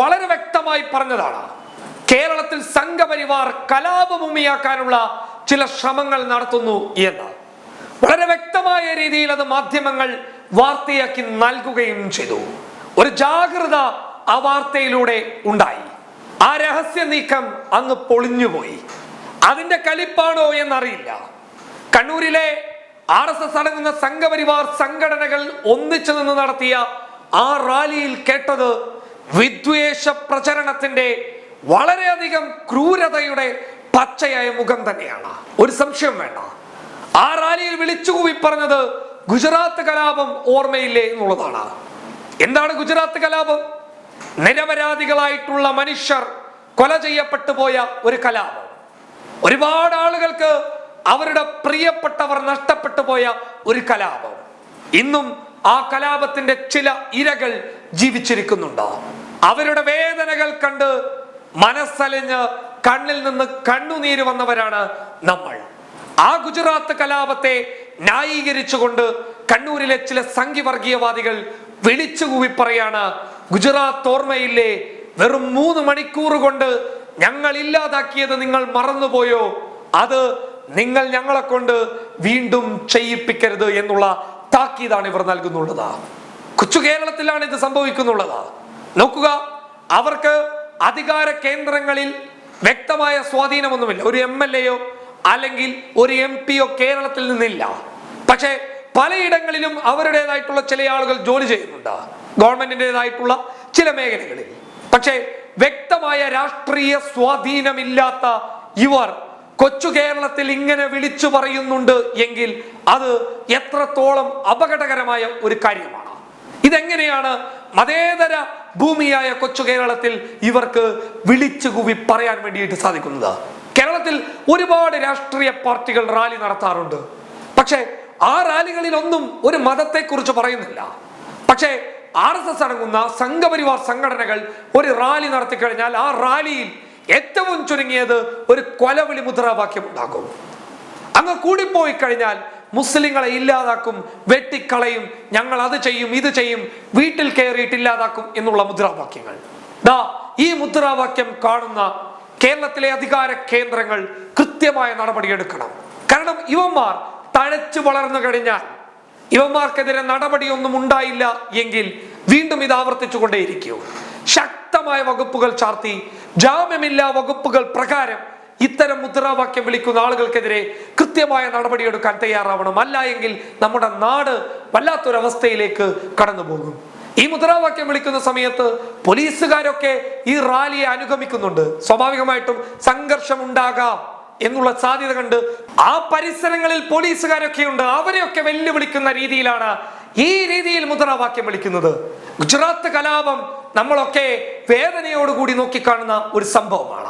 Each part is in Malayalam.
വളരെ വ്യക്തമായി പറഞ്ഞതാണ്. കേരളത്തിൽ സംഘപരിവാർ കലാപഭൂമിയാക്കാനുള്ള ചില ശ്രമങ്ങൾ നടത്തുന്നു എന്ന്. വളരെ വ്യക്തമായ രീതിയിൽ അത് മാധ്യമങ്ങൾ വാർത്തയാക്കി നൽകുകയും ചെയ്തു. ഒരു ജാഗ്രത ആ വാർത്തയിലൂടെ ഉണ്ടായി. ആ രഹസ്യ നീക്കം അങ്ങ് പൊളിഞ്ഞുപോയി അതിന്റെ കലിപ്പാണോ എന്നറിയില്ല. കണ്ണൂരിലെ ആർ എസ് എസ് അടങ്ങുന്ന സംഘപരിവാർ സംഘടനകൾ ഒന്നിച്ചു നിന്ന് നടത്തിയ ആ റാലിയിൽ കേട്ടത് വിദ്വേഷ പ്രചരണത്തിന്റെ വളരെയധികം ക്രൂരതയുടെ പച്ചയായ മുഖം തന്നെയാണ്. ഒരു സംശയം വേണ്ട. ആ റാലിയിൽ വിളിച്ചുകൂവി പറഞ്ഞത് ഗുജറാത്ത് കലാപം ഓർമ്മയില്ലേ എന്നുള്ളതാണ്. എന്താണ് ഗുജറാത്ത് കലാപം? നിരപരാധികളായിട്ടുള്ള മനുഷ്യർ കൊല ചെയ്യപ്പെട്ടു പോയ ഒരു കലാപം. ഒരുപാട് ആളുകൾക്ക് അവരുടെ പ്രിയപ്പെട്ടവർ നഷ്ടപ്പെട്ടു പോയ ഒരു കലാപം. ഇന്നും ആ കലാപത്തിന്റെ ചില ഇരകൾ ജീവിച്ചിരിക്കുന്നുണ്ട്? അവരുടെ വേദനകൾ കണ്ട് മനസ്സലിഞ്ഞ് കണ്ണിൽ നിന്ന് കണ്ണുനീര് വന്നവരാണ് നമ്മൾ. ആ ഗുജറാത്ത് കലാപത്തെ ന്യായീകരിച്ചുകൊണ്ട് കണ്ണൂരിലെ ചില സംഘിവർഗീയവാദികൾ വിളിച്ചുകൂവി പറയാണ് ഗുജറാത്ത് ഓർമ്മയില്ലേ? വെറും മൂന്ന് മണിക്കൂർ കൊണ്ട് ഞങ്ങൾ ഇല്ലാതാക്കിയത് നിങ്ങൾ മറന്നുപോയോ? അത് നിങ്ങൾ ഞങ്ങളെ കൊണ്ട് വീണ്ടും ചെയ്യിപ്പിക്കരുത് എന്നുള്ള താക്കീതാണ് ഇവർ നൽകുന്നുള്ളത്. കൊച്ചു കേരളത്തിലാണ് ഇത് സംഭവിക്കുന്നുള്ളത്. നോക്കുക അവർക്ക് അധികാര കേന്ദ്രങ്ങളിൽ വ്യക്തമായ സ്വാധീനമൊന്നുമില്ല. ഒരു എം എൽ എയോ അല്ലെങ്കിൽ ഒരു എം പിയോ കേരളത്തിൽ നിന്നില്ല. പക്ഷേ പലയിടങ്ങളിലും അവരുടേതായിട്ടുള്ള ചില ആളുകൾ ജോലി ചെയ്യുന്നുണ്ട്. ഗവൺമെന്റിന്റെതായിട്ടുള്ള ചില മേഖലകളിൽ. പക്ഷേ വ്യക്തമായ രാഷ്ട്രീയ സ്വാധീനമില്ലാത്ത ഇവർ കൊച്ചു കേരളത്തിൽ ഇങ്ങനെ വിളിച്ചു പറയുന്നുണ്ട് എങ്കിൽ അത് എത്രത്തോളം അപകടകരമായ ഒരു കാര്യമാണ്. ഇതെങ്ങനെയാണ് മതേതര ഭൂമിയായ കൊച്ചു കേരളത്തിൽ ഇവർക്ക് വിളിച്ചു കൂവി പറയാൻ വേണ്ടിയിട്ട് സാധിക്കുന്നത്? കേരളത്തിൽ ഒരുപാട് രാഷ്ട്രീയ പാർട്ടികൾ റാലി നടത്താറുണ്ട്. പക്ഷേ ആ റാലികളിൽ ഒന്നും ഒരു മതത്തെക്കുറിച്ച് പറയുന്നില്ല. പക്ഷേ ആർ എസ് എസ് അടങ്ങുന്ന സംഘപരിവാർ സംഘടനകൾ ഒരു റാലി നടത്തി കഴിഞ്ഞാൽ ആ റാലിയിൽ ഏറ്റവും ചുരുങ്ങിയത് ഒരു കൊലവിളി മുദ്രാവാക്യം ഉണ്ടാകും. അങ്ങ് കൂടിപ്പോയി കഴിഞ്ഞാൽ മുസ്ലിങ്ങളെ ഇല്ലാതാക്കും വെട്ടിക്കളയും ഞങ്ങൾ അത് ചെയ്യും ഇത് ചെയ്യും വീട്ടിൽ കയറിയിട്ട് ഇല്ലാതാക്കും എന്നുള്ള മുദ്രാവാക്യങ്ങൾ. ദാ ഈ മുദ്രാവാക്യം കാണുന്ന കേരളത്തിലെ അധികാര കേന്ദ്രങ്ങൾ കൃത്യമായ നടപടിയെടുക്കണം. കാരണം ഇവന്മാർ തഴച്ചു വളർന്നു കഴിഞ്ഞാൽ ഇവന്മാർക്കെതിരെ നടപടിയൊന്നും ഉണ്ടായില്ല എങ്കിൽ വീണ്ടും ഇത് ആവർത്തിച്ചുകൊണ്ടേയിരിക്കും. ശക്തമായ വകുപ്പുകൾ ചാർത്തി ജാമ്യമില്ലാ വകുപ്പുകൾ പ്രകാരം ഇത്തരം മുദ്രാവാക്യം വിളിക്കുന്ന ആളുകൾക്കെതിരെ കൃത്യമായ നടപടിയെടുക്കാൻ തയ്യാറാവണം. അല്ല എങ്കിൽ നമ്മുടെ നാട് വല്ലാത്തൊരവസ്ഥയിലേക്ക് കടന്നു പോകും ഈ മുദ്രാവാക്യം വിളിക്കുന്ന സമയത്ത് പോലീസുകാരൊക്കെ ഈ റാലിയെ അനുഗമിക്കുന്നുണ്ട്. സ്വാഭാവികമായിട്ടും സംഘർഷം ഉണ്ടാകാം എന്നുള്ള സാധ്യത കണ്ട് ആ പരിസരങ്ങളിൽ പോലീസുകാരൊക്കെ ഉണ്ട് അവരെയൊക്കെ വെല്ലുവിളിക്കുന്ന രീതിയിലാണ് ഈ രീതിയിൽ മുദ്രാവാക്യം വിളിക്കുന്നത്. ഗുജറാത്ത് കലാപം നമ്മളൊക്കെ വേദനയോടുകൂടി നോക്കിക്കാണുന്ന ഒരു സംഭവമാണ്.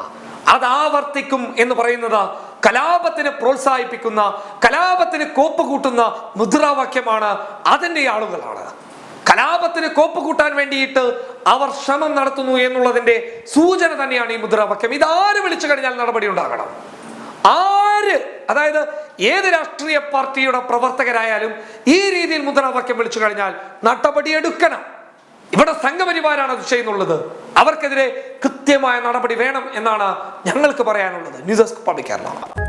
അത് ആവർത്തിക്കും എന്ന് പറയുന്നത് കലാപത്തിനെ പ്രോത്സാഹിപ്പിക്കുന്ന കലാപത്തിന് കോപ്പ് കൂട്ടുന്ന മുദ്രാവാക്യമാണ് അതിന്റെ ആളുകളാണ്. കലാപത്തിന് കോപ്പ് കൂട്ടാൻ വേണ്ടിയിട്ട് അവർ ശ്രമം നടത്തുന്നു എന്നുള്ളതിന്റെ സൂചന തന്നെയാണ് ഈ മുദ്രാവാക്യം. ഇതാര് വിളിച്ചു കഴിഞ്ഞാൽ നടപടി ഉണ്ടാകണം? ആര്? അതായത് ഏത് രാഷ്ട്രീയ പാർട്ടിയുടെ പ്രവർത്തകരായാലും ഈ രീതിയിൽ മുദ്രാവാക്യം വിളിച്ചു കഴിഞ്ഞാൽ നടപടിയെടുക്കണം. ഇവിടെ സംഘപരിവാരാണ് അത് ചെയ്യുന്നുള്ളത്. അവർക്കെതിരെ കൃത്യമായ നടപടി വേണം എന്നാണ് ഞങ്ങൾക്ക് പറയാനുള്ളത്. News desk public Kerala.